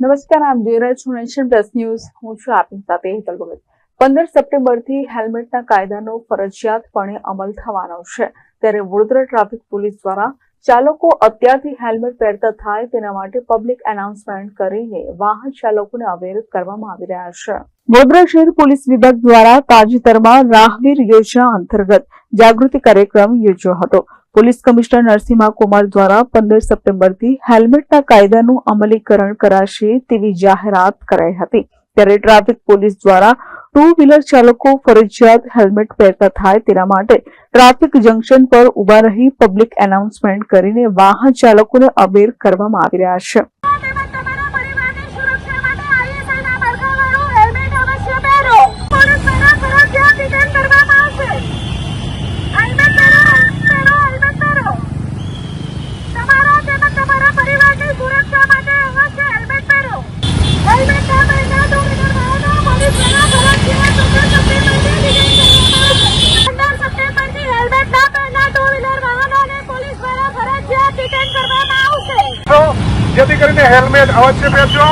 નમસ્કાર, આપ જોઈ રહ્યા છો નેશન પ્લસ ન્યૂઝ. હું છું આપની સાથે હેતલ ભગત પંદર સપ્ટેમ્બરથી હેલ્મેટના કાયદાનો ફરજિયાતપણે અમલ થવાનો છે. ત્યારે વડોદરા ટ્રાફિક પોલીસ દ્વારા ચાલકો અત્યારથી હેલ્મેટ પહેરતા થાય તેના માટે પબ્લિક એનાઉન્સમેન્ટ કરીને વાહન ચાલકોને અવેર કરવામાં આવી રહ્યા છે. વડોદરા શહેર પોલીસ વિભાગ દ્વારા તાજેતરમાં રાહવીર યોજના અંતર્ગત જાગૃતિ કાર્યક્રમ યોજ્યો હતો. પોલીસ કમિશનર નરસિંહા કુમાર દ્વારા પંદર સપ્ટેમ્બરથી હેલ્મેટના કાયદાનું અમલીકરણ કરાશે તેવી જાહેરાત કરાઈ હતી. ત્યારે ટ્રાફિક પોલીસ દ્વારા ટુ વ્હીલર ચાલકો ફરજિયાત હેલ્મેટ પહેરતા થાય તેના માટે ટ્રાફિક જંકશન પર ઊભા રહી પબ્લિક એનાઉન્સમેન્ટ કરીને વાહન ચાલકોને અવેર કરવામાં આવી રહ્યા છે તેમજ તમારા પરિવારની સુરક્ષા માટે ISI ના પડઘાવાળું હેલ્મેટ અવશ્ય પહેરો. પોલીસ દ્વારા ફરજિયાત ડિટેન કરવામાં આવશે. હેલ્મેટ પહેરો, હેલ્મેટ પહેરો, હેલ્મેટ પહેરો. તમારા તેમજ તમારા પરિવારની સુરક્ષા માટે અવશ્ય હેલ્મેટ પહેરો. હેલ્મેટ ના પહેરનાર ટુ વ્હીલર વાહનો પોલીસ દ્વારા ફરજિયાત પંદર સપ્ટેમ્બરથી હેલ્મેટ ના પહેરનાર ટુ વ્હીલર વાહનોને પોલીસ દ્વારા ફરજિયાત ડિટેન કરવામાં આવશે છો જેથી કરીને હેલ્મેટ અવશ્ય પહેરજો.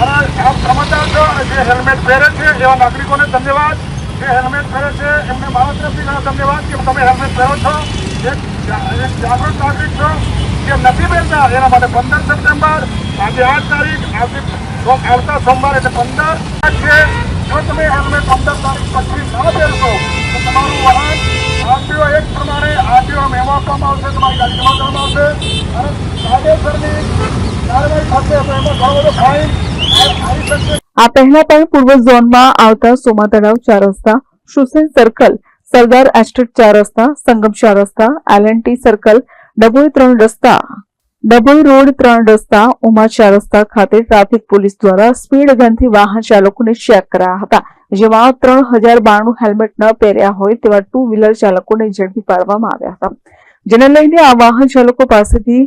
અને આપ સમજદાર છો જે હેલ્મેટ પહેરે છે, એવા નાગરિકોને ધન્યવાદ. જે હેલ્મેટ પહેરે છે, એમને મારા તરફથી ઘણા ધન્યવાદ કે તમે હેલ્મેટ પહેરો છો. એક જાગૃત નાગરિક છો જે નથી પહેરતા, એના માટે પંદર સપ્ટેમ્બર, આજે આઠ તારીખ, આજે આવતા સોમવાર, એટલે પંદર છે. જો તમે હેલ્મેટ પંદર તારીખ પછી ન પહેરશો, તો તમારું વાહન આરટીઓ એક પ્રમાણે આરટીઓ મેમો આપવામાં આવશે તમારી ગાડી જમા કરવામાં આવશે અને કાયદેસરની કાર્યવાહી થશે તો એમાં ઘણો બધો ફાઇન આવી શકશે આ પહેલા પણ પૂર્વ ઝોનમાં આવતા સોમા તળાવ ચાર રસ્તા શુસેન સર્કલ, સરદાર એસ્ટેટ ચાર રસ્તા, સંગમ ચાર રસ્તા એલએનટી સર્કલ, ડભોઈ ત્રણ રસ્તા, ડભોઈ રોડ ત્રણ રસ્તા, ઉમા ચાર રસ્તા ખાતે ટ્રાફિક પોલીસ દ્વારા સ્પીડ ગનથી વાહન ચાલકોને ચેક કરાયા હતા, જેમાં ત્રણ હજાર બાણું હેલ્મેટ ન પહેર્યા હોય તેવા ટુ વ્હીલર ચાલકોને ઝડપી પાડવામાં આવ્યા હતા. જેને લઈને આ વાહન ચાલકો પાસેથી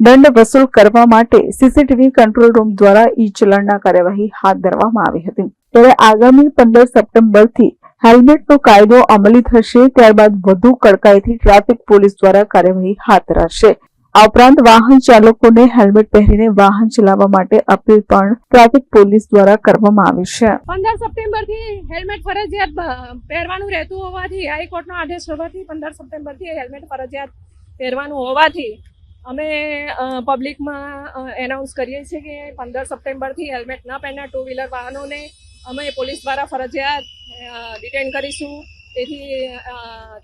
દંડ વસૂલ કરવા માટે સીસીટીવી કંટ્રોલ રૂમ દ્વારા ઈ ચલણના કાર્યવાહી હાથ ધરવામાં આવી હતી. ત્યારે આગામી પંદર સપ્ટેમ્બરથી હેલ્મેટનો કાયદો અમલી થશે, ત્યારબાદ વધુ કડકાઈથી ટ્રાફિક પોલીસ દ્વારા કાર્યવાહી હાથ ધરાશે. આ ઉપરાંત વાહન ચાલકોને હેલ્મેટ પહેરીને વાહન ચલાવવા માટે અપીલ પણ ટ્રાફિક પોલીસ દ્વારા કરવામાં આવી છે. પંદર સપ્ટેમ્બરથી હેલ્મેટ ફરજિયાત પહેરવાનું રહેતું હોવાથી હાઈકોર્ટનો આદેશ હોવાથી પંદર સપ્ટેમ્બરથી હેલ્મેટ ફરજિયાત પહેરવાનું હોવાથી અમે પબ્લિકમાં એનાઉન્સ કરીએ છીએ કે પંદર સપ્ટેમ્બરથી હેલ્મેટ ન પહેરનાર ટુ વ્હીલર વાહનોને અમે પોલીસ દ્વારા ફરજિયાત ડિટેન કરીશું. તેથી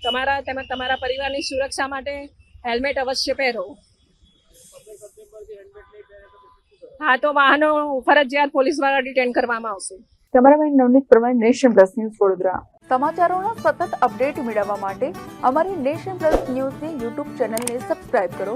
તમારા તેમજ તમારા પરિવારની સુરક્ષા માટે હેલ્મેટ અવશ્ય પહેરો. હા તો વાહનો ફરજિયાત પોલીસ દ્વારા ડિટેન કરવામાં આવશે. Cameraman Navneet Pravah Nation Plus News Vadodara. સમાચારોનો સતત અપડેટ મેળવવા માટે અમારી નેશન પ્લસ ન્યૂઝની યુટ્યુબ ચેનલને સબસ્ક્રાઇબ કરો.